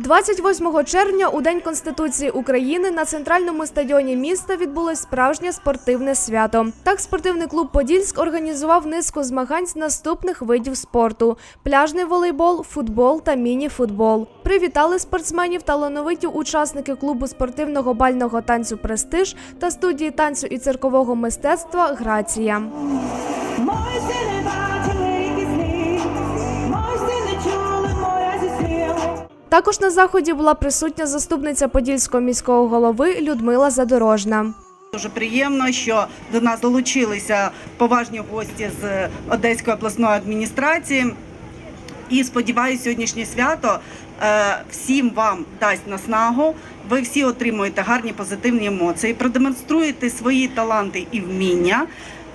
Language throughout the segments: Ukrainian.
28 червня, у День Конституції України, на центральному стадіоні міста відбулось справжнє спортивне свято. Так, спортивний клуб Подільськ організував низку змагань з наступних видів спорту: пляжний волейбол, футбол та міні-футбол. Привітали спортсменів талановиті учасники клубу спортивного бального танцю Престиж та студії танцю і циркового мистецтва Грація. Також на заході була присутня заступниця подільського міського голови Людмила Задорожна. Дуже приємно, що до нас долучилися поважні гості з Одеської обласної адміністрації. І сподіваюся, сьогоднішнє свято е, всім вам дасть наснагу. Ви всі отримуєте гарні позитивні емоції, продемонструєте свої таланти і вміння.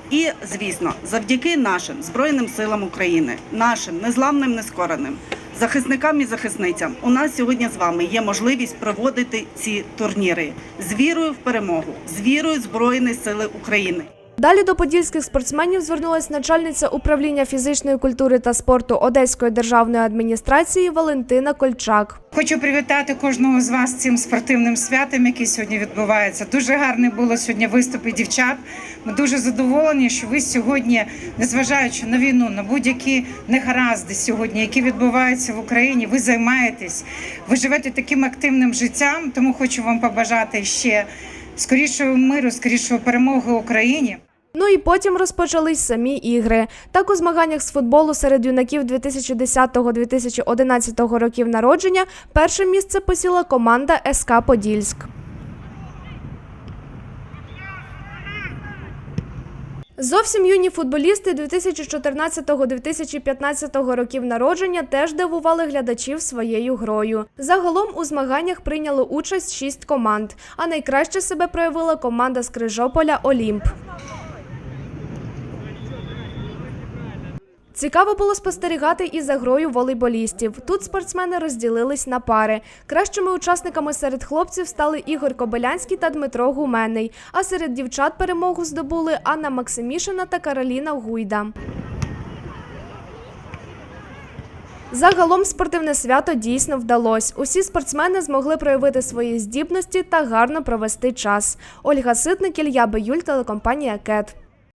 І, звісно, завдяки нашим Збройним силам України, нашим незламним нескореним захисникам і захисницям, у нас сьогодні з вами є можливість проводити ці турніри з вірою в перемогу, з вірою в Збройні Сили України. Далі до подільських спортсменів звернулась начальниця управління фізичної культури та спорту Одеської державної адміністрації Валентина Кольчак. Хочу привітати кожного з вас цим спортивним святом, який сьогодні відбувається. Дуже гарний було сьогодні виступи дівчат. Ми дуже задоволені, що ви сьогодні, незважаючи на війну, на будь-які негаразди сьогодні, які відбуваються в Україні, ви займаєтесь, ви живете таким активним життям. Тому хочу вам побажати ще скорішого миру, скорішої перемоги Україні. Ну і потім розпочались самі ігри. Так у змаганнях з футболу серед юнаків 2010-2011 років народження перше місце посіла команда СК Подільськ. Зовсім юні футболісти 2014-2015 років народження теж дивували глядачів своєю грою. Загалом у змаганнях прийняло участь шість команд, а найкраще себе проявила команда з Крижополя Олімп. Цікаво було спостерігати і за грою волейболістів. Тут спортсмени розділились на пари. Кращими учасниками серед хлопців стали Ігор Кобилянський та Дмитро Гуменний. А серед дівчат перемогу здобули Анна Максимішина та Кароліна Гуйда. Загалом спортивне свято дійсно вдалось. Усі спортсмени змогли проявити свої здібності та гарно провести час. Ольга Ситник, Ілья Баюль, телекомпанія Кет.